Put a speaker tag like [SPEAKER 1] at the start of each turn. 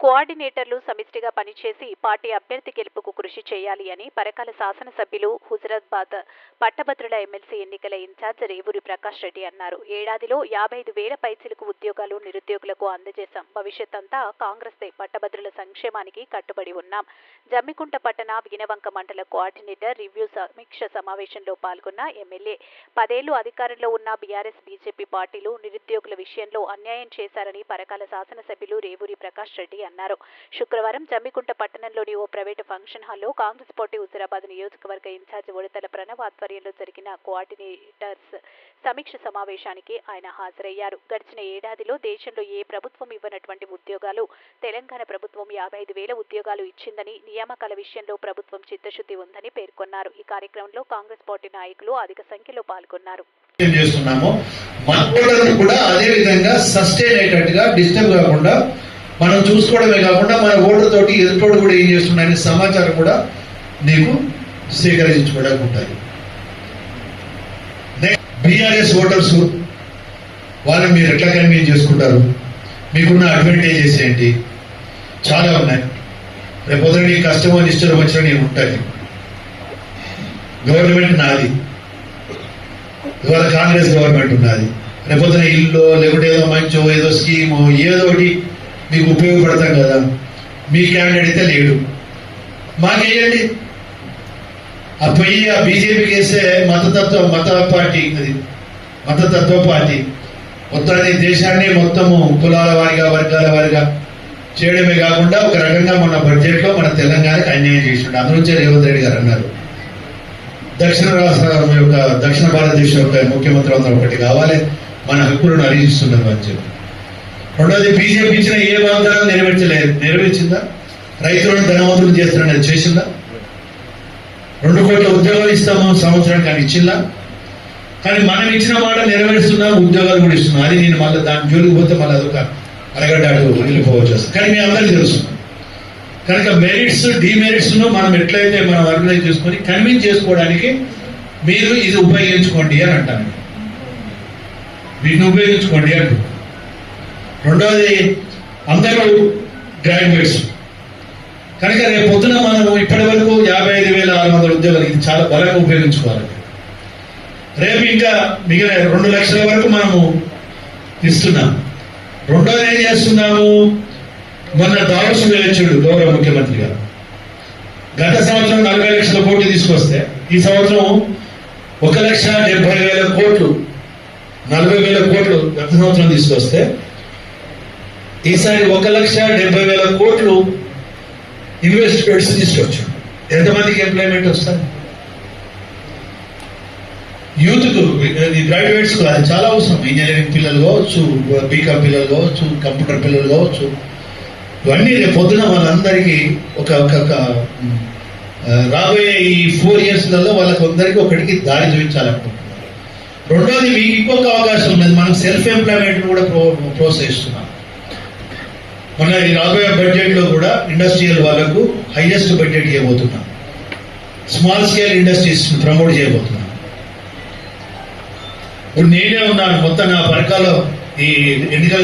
[SPEAKER 1] కోఆర్డినేటర్లు సమిష్టిగా పనిచేసి పార్టీ అభ్యర్థి గెలుపుకు కృషి చేయాలి అని పరకాల శాసనసభ్యులు హుజరాబాద్ పట్టభద్రుల ఎమ్మెల్సీ ఎన్నికల ఇన్ఛార్జ్ రేవూరి ప్రకాష్ రెడ్డి అన్నారు. ఏడాదిలో యాభై ఐదు వేల పైచిలకు ఉద్యోగాలు నిరుద్యోగులకు అందజేశాం. భవిష్యత్ అంతా కాంగ్రెస్దే పట్టభద్రుల సంక్షేమానికి కట్టుబడి ఉన్నాం. జమ్మికుంట పట్టణ వినవంక మండల కోఆర్డినేటర్ రివ్యూ సమీక్ష సమావేశంలో పాల్గొన్న ఎమ్మెల్యే పదేళ్ళు అధికారంలో ఉన్న బీఆర్ఎస్ బీజేపీ పార్టీలు నిరుద్యోగుల విషయంలో అన్యాయం చేశారని పరకాల శాసనసభ్యులు రేవూరి ప్రకాష్ రెడ్డి అన్నారు. శుక్రవారం జమ్మికుంట పట్టణంలోని ఓ ప్రైవేటు ఫంక్షన్ హాల్లో కాంగ్రెస్ పార్టీ హుజరాబాద్ నియోజకవర్గ ఇన్ఛార్జ్ ఉడతల ప్రణవ్ ఆధ్వర్యంలో జరిగిన కోఆర్డినేటర్స్ సమీక్ష సమావేశానికి ఆయన హాజరయ్యారు. గడిచిన ఏడాదిలో దేశంలో ఏ ప్రభుత్వం ఇవ్వనటువంటి ఉద్యోగాలు తెలంగాణ ప్రభుత్వం యాభై ఐదు వేల ఉద్యోగాలు ఇచ్చిందని నియామకాల విషయంలో ప్రభుత్వం చిత్తశుద్ధి ఉందని పేర్కొన్నారు. ఈ కార్యక్రమంలో కాంగ్రెస్ పార్టీ నాయకులు అధిక సంఖ్యలో పాల్గొన్నారు.
[SPEAKER 2] చేస్తున్నాము మా కూడా అదే విధంగా సస్టైన్ అయ్యేటట్టుగా డిస్టర్బ్ కాకుండా మనం చూసుకోవడమే కాకుండా మన ఓటర్ తోటి ఎదుటోడు కూడా ఏం చేస్తున్నాయని సమాచారం కూడా నీకు సేకరించుకోవడానికి ఉంటాయి బీఆర్ఎస్ ఓటర్స్ వాళ్ళని మీరు ఎట్లా కన్వీన్ చేసుకుంటారు. మీకున్న అడ్వాంటేజెస్ ఏంటి? చాలా ఉన్నాయి. రేపు పొద్దున నీ కష్టమో ఇష్టం వచ్చినా నేను ఉంటాను. గవర్నమెంట్ నాది. ఇవాళ కాంగ్రెస్ గవర్నమెంట్ ఉన్నది. పొద్దున ఇల్లు లేకుంటే ఏదో మంచో ఏదో స్కీమో ఏదో ఒకటి మీకు ఉపయోగపడతాం కదా. మీ క్యాండిడేట్ అయితే లేడు. మాకేయండి ఆ పోయి ఆ బీజేపీకి వేస్తే మతతత్వ మత పార్టీ అది. మతతత్వ పార్టీ. మొత్తాన్ని దేశాన్ని మొత్తము కులాల వారిగా వర్గాల వారిగా చేయడమే కాకుండా ఒక రకంగా మన బడ్జెట్లో మన తెలంగాణకి అన్యాయం చేసిండు. అందులోంచే రేవంత్ రెడ్డి గారు అన్నారు. దక్షిణ రాష్ట్ర యొక్క దక్షిణ భారతదేశం యొక్క ముఖ్యమంత్రి అందరూ ఒకటి కావాలి. మన హక్కులను హరిస్తున్నారు అని చెప్పి. రెండోది బీజేపీ ఇచ్చిన ఏ వాగ్దానం నెరవేర్చలేదు. నెరవేర్చిందా? రైతులను ధనవంతులు చేస్తున్నది చేసిందా? రెండు కోట్ల ఉద్యోగాలు ఇస్తాము సంవత్సరానికి కానీ ఇచ్చిందా? కానీ మనం ఇచ్చిన మాట నెరవేరుస్తున్నాం ఉద్యోగాలు కూడా ఇస్తున్నాం. అది నేను మళ్ళీ దాని జోలికి పోతే మళ్ళీ అదొక అరగడ్డ అడుగు వెళ్ళిపోవచ్చు కానీ మీ అందరికీ తెలుసు. కనుక మెరిట్స్ డిమెరిట్స్ను మనం ఎట్లయితే మనం ఆర్గనైజ్ చేసుకొని కన్విన్స్ చేసుకోవడానికి మీరు ఇది ఉపయోగించుకోండి అని అంటాను. వీటిని ఉపయోగించుకోండి అంటు రెండవది అందరూ గ్రాడ్యుయేట్స్ కనుక రేపు పొద్దున మనం ఇప్పటి వరకు యాభై ఐదు వేల ఆరు వందల ఉద్యోగాలు ఇది చాలా బలంగా ఉపయోగించుకోవాలి. రేపు ఇంకా మిగిలిన రెండు లక్షల వరకు మనము ఇస్తున్నాం. రెండోది ఏం చేస్తున్నాము? మొన్న దావస్ వెళ్ళొచ్చాడు గౌరవ ముఖ్యమంత్రి గారు గత సంవత్సరం నలభై లక్షల కోట్లు తీసుకొస్తే ఈ సంవత్సరం ఒక లక్ష డెబ్బై వేల కోట్లు నలభై వేల కోట్లు గత సంవత్సరం తీసుకొస్తే ఈసారి ఒక లక్ష డెబ్బై వేల కోట్లు ఇన్వెస్ట్మెంట్స్ తీసుకొచ్చు ఎంతమందికి ఎంప్లాయ్మెంట్ వస్తారు యూత్కు గ్రాడ్యుయేట్స్ అది చాలా అవసరం. ఇంజనీరింగ్ పిల్లలు కావచ్చు బీకామ్ పిల్లలు కావచ్చు కంప్యూటర్ పిల్లలు కావచ్చు. ఇవన్నీ రేపు పొద్దున వాళ్ళందరికీ ఒక ఒక రాబోయే ఈ ఫోర్ ఇయర్స్లలో వాళ్ళకి అందరికీ ఒకటికి దారి చూపించాలనుకుంటున్నారు. రెండోది మీకు ఇంకొక అవకాశం ఉన్నది. మనం సెల్ఫ్ ఎంప్లాయ్మెంట్ కూడా ప్రో ప్రోత్సహిస్తున్నాం. మన ఈ రాబోయే బడ్జెట్లో కూడా ఇండస్ట్రియల్ వాళ్ళకు హైయెస్ట్ బడ్జెట్ చేయబోతున్నాం స్మాల్ స్కేల్ ఇండస్ట్రీస్ ప్రమోట్ చేయబోతున్నాం. ఇప్పుడు నేనే ఉన్నాను మొత్తం నా పరకాలో ఈ ఎన్నికల